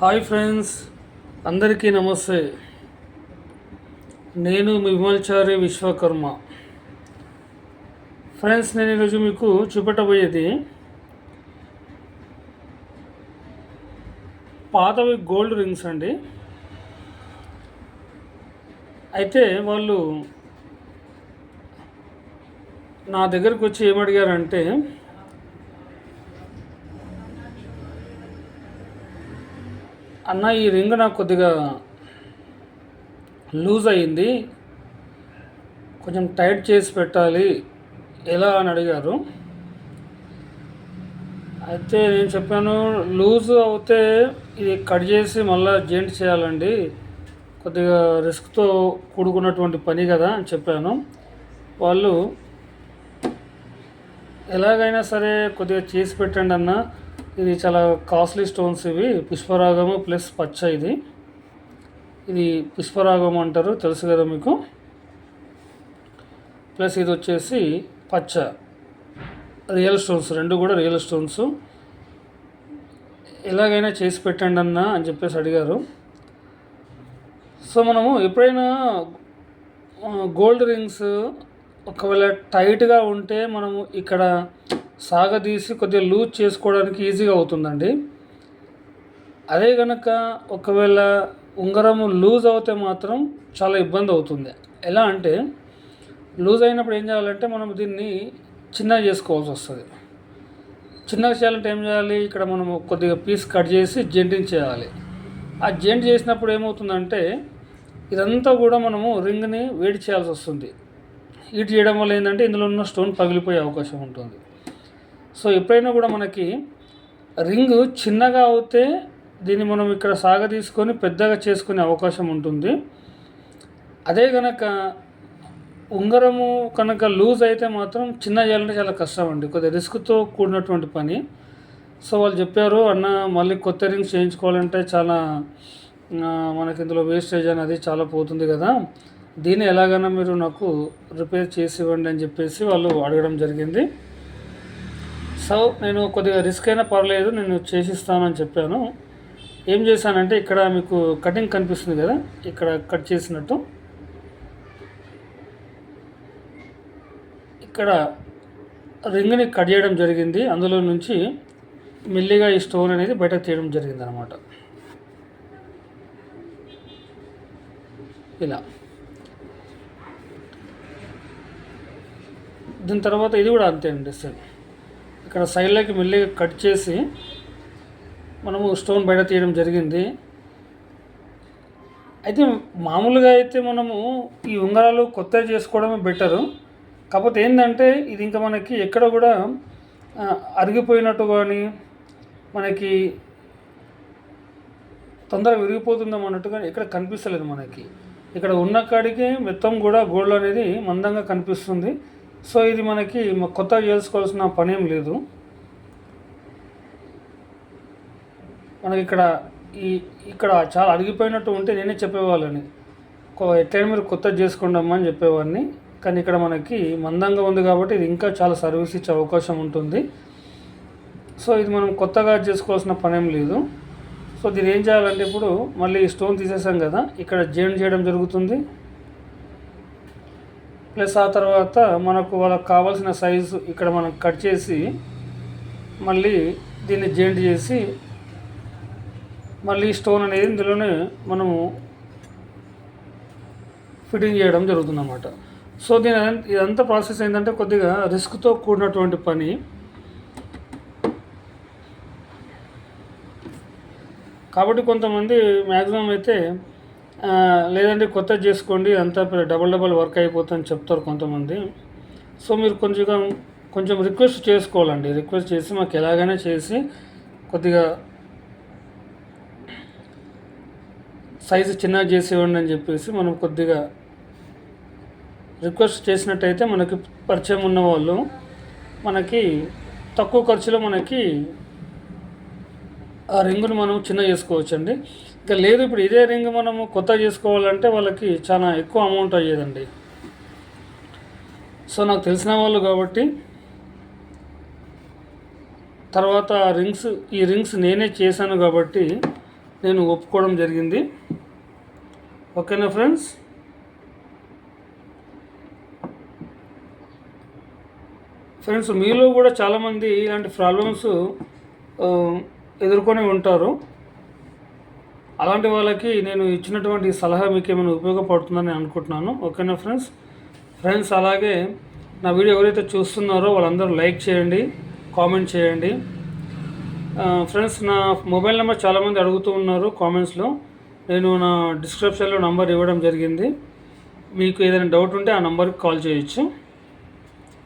Hi friends అందరికీ నమస్తే. నేను విమల్చారి విశ్వకర్మ. ఫ్రెండ్స్ నేను ఈరోజు మీకు చూపెట్టబోయేది పాతవి గోల్డ్ రింగ్స్ అండి. అయితే వాళ్ళు నా దగ్గరకు వచ్చి ఏమడిగారంటే అన్న ఈ రింగ్ నాకు కొద్దిగా లూజ్ అయ్యింది. కొంచెం టైట్ చేసి పెట్టాలి. ఎలా అని అడిగారు. అయితే నేను చెప్పాను లూజ్ అవుతే ఇది కట్ చేసి మళ్ళీ జాయింట్ చేయాలండి. కొద్దిగా రిస్క్తో కూడుకున్నటువంటి పని కదా అని చెప్పాను. వాళ్ళు ఎలాగైనా సరే కొద్దిగా చేసి పెట్టండి అన్న. ఇది చాలా కాస్ట్లీ స్టోన్స్ ఇవి. పుష్పరాగము ప్లస్ పచ్చ ఇది. ఇది పుష్పరాగం అంటారు తెలుసు కదా మీకు? ప్లస్ ఇది వచ్చేసి పచ్చ. రియల్ స్టోన్స్ రెండు కూడా రియల్ స్టోన్స్ ఎలాగైనా చేసి పెట్టండి అన్న అని చెప్పేసి అడిగారు. సో మనము ఎప్పుడైనా గోల్డ్ రింగ్స్ ఒకవేళ టైట్గా ఉంటే మనము ఇక్కడ సాగదీసి కొద్దిగా లూజ్ చేసుకోవడానికి ఈజీగా అవుతుందండి. అదే కనుక ఒకవేళ ఉంగరం లూజ్ అవుతే మాత్రం చాలా ఇబ్బంది అవుతుంది. ఎలా అంటే లూజ్ అయినప్పుడు ఏం చేయాలంటే మనం దీన్ని చిన్నగా చేసుకోవాల్సి వస్తుంది. చిన్నగా చేయాలంటే ఏం చేయాలి? ఇక్కడ మనము కొద్దిగా పీస్ కట్ చేసి జెంటింగ్ చేయాలి. ఆ జెంట్ చేసినప్పుడు ఏమవుతుందంటే ఇదంతా కూడా మనము రింగ్ని వేడి చేయాల్సి వస్తుంది. హీట్ చేయడం వల్ల ఏంటంటే ఇందులో ఉన్న స్టోన్ పగిలిపోయే అవకాశం ఉంటుంది. సో ఎప్పుడైనా కూడా మనకి రింగ్ చిన్నగా అవుతే దీన్ని మనం ఇక్కడ సాగ తీసుకొని పెద్దగా చేసుకునే అవకాశం ఉంటుంది. అదే కనుక ఉంగరము కనుక లూజ్ అయితే మాత్రం చిన్న చేయాలంటే చాలా కష్టం అండి. కొద్దిగా రిస్క్తో కూడినటువంటి పని. సో వాళ్ళు చెప్పారు అన్న మళ్ళీ కొత్త రింగ్స్ చేయించుకోవాలంటే చాలా మనకి ఇందులో వేస్టేజ్ అనేది చాలా పోతుంది కదా. దీన్ని ఎలాగైనా మీరు నాకు రిపేర్ చేసి ఇవ్వండి అని చెప్పేసి వాళ్ళు అడగడం జరిగింది. సో నేను కొద్దిగా రిస్క్ అయినా పర్లేదు నేను చేసిస్తానని చెప్పాను. ఏం చేశానంటే ఇక్కడ మీకు కటింగ్ కనిపిస్తుంది కదా ఇక్కడ కట్ చేసినట్టు. ఇక్కడ రింగ్ని కట్ చేయడం జరిగింది. అందులో నుంచి మెల్లిగా ఈ స్టోన్ అనేది బయటకు తీయడం జరిగింది అనమాట ఇలా. దీని తర్వాత ఇది కూడా అంతే అండి సేమ్ ఇక్కడ సైడ్లోకి మెల్లిగా కట్ చేసి మనము స్టోన్ బయట తీయడం జరిగింది. అయితే మామూలుగా అయితే మనము ఈ ఉంగరాలు కొత్తవి చేసుకోవడమే బెటరు. కాకపోతే ఏంటంటే ఇది ఇంకా మనకి ఎక్కడ కూడా అరిగిపోయినట్టు కానీ మనకి తొందరగా విరిగిపోతుందాం కానీ ఇక్కడ కనిపిస్తలేదు మనకి. ఇక్కడ ఉన్న కాడికి మొత్తం కూడా గోల్డ్ అనేది మందంగా కనిపిస్తుంది. సో ఇది మనకి కొత్తగా చేసుకోవాల్సిన పని ఏం లేదు. మనకి ఇక్కడ ఈ ఇక్కడ చాలా అడిగిపోయినట్టు ఉంటే నేనే చెప్పేవాళ్ళని. ఎట్లయినా మీరు కొత్త చేసుకోండి అని చెప్పేవాడిని. కానీ ఇక్కడ మనకి మందంగా ఉంది కాబట్టి ఇది ఇంకా చాలా సర్వీస్ ఇచ్చే అవకాశం ఉంటుంది. సో ఇది మనం కొత్తగా చేసుకోవాల్సిన పని ఏం లేదు. సో దీని ఏం చేయాలంటే ఇప్పుడు మళ్ళీ స్టోన్ తీసేసాం కదా ఇక్కడ జాయిన్ చేయడం జరుగుతుంది. ప్లస్ ఆ తర్వాత మనకు వాళ్ళకి కావాల్సిన సైజు ఇక్కడ మనం కట్ చేసి మళ్ళీ దీన్ని జాయింట్ చేసి మళ్ళీ స్టోన్ అనేది ఇందులోనే మనము ఫిట్టింగ్ చేయడం జరుగుతుందన్నమాట. సో దీని ఇదంతా ప్రాసెస్ ఏంటంటే కొద్దిగా రిస్క్తో కూడినటువంటి పని. కాబట్టి కొంతమంది మ్యాక్సిమం అయితే లేదంటే కొత్త చేసుకోండి అంతా డబల్ డబల్ వర్క్ అయిపోతుందని చెప్తారు కొంతమంది. సో మీరు కొంచెం కొంచెం రిక్వెస్ట్ చేసుకోవాలండి. రిక్వెస్ట్ చేసి మాకు ఎలాగైనా చేసి కొద్దిగా సైజు చిన్నగా చేసి అని చెప్పేసి మనం కొద్దిగా రిక్వెస్ట్ చేసినట్టయితే మనకి పరిచయం ఉన్న వాళ్ళు మనకి తక్కువ ఖర్చులో మనకి ఆ రింగును మనం చిన్న చేసుకోవచ్చండి. ఇంకా లేదు ఇప్పుడు ఇదే రింగ్ మనము కొత్త చేసుకోవాలంటే వాళ్ళకి చాలా ఎక్కువ అమౌంట్ అయ్యేదండి. సో నాకు తెలిసిన వాళ్ళు కాబట్టి తర్వాత రింగ్స్ ఈ రింగ్స్ నేనే చేశాను కాబట్టి నేను ఒప్పుకోవడం జరిగింది. ఓకేనా ఫ్రెండ్స్? ఫ్రెండ్స్ మీలో కూడా చాలామంది ఇలాంటి ప్రాబ్లమ్స్ ఎదుర్కొని ఉంటారు. అలాంటి వాళ్ళకి నేను ఇచ్చినటువంటి సలహా మీకు ఏమైనా ఉపయోగపడుతుందని అనుకుంటున్నాను. ఓకేనా ఫ్రెండ్స్? ఫ్రెండ్స్ అలాగే నా వీడియో ఎవరైతే చూస్తున్నారో వాళ్ళందరూ లైక్ చేయండి కామెంట్ చేయండి. ఫ్రెండ్స్ నా మొబైల్ నెంబర్ చాలామంది అడుగుతూ ఉన్నారు కామెంట్స్లో. నేను నా డిస్క్రిప్షన్లో నంబర్ ఇవ్వడం జరిగింది. మీకు ఏదైనా డౌట్ ఉంటే ఆ నంబర్కి కాల్ చేయొచ్చు.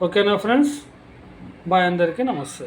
ఓకేనా ఫ్రెండ్స్? బాయ్ అందరికీ నమస్తే.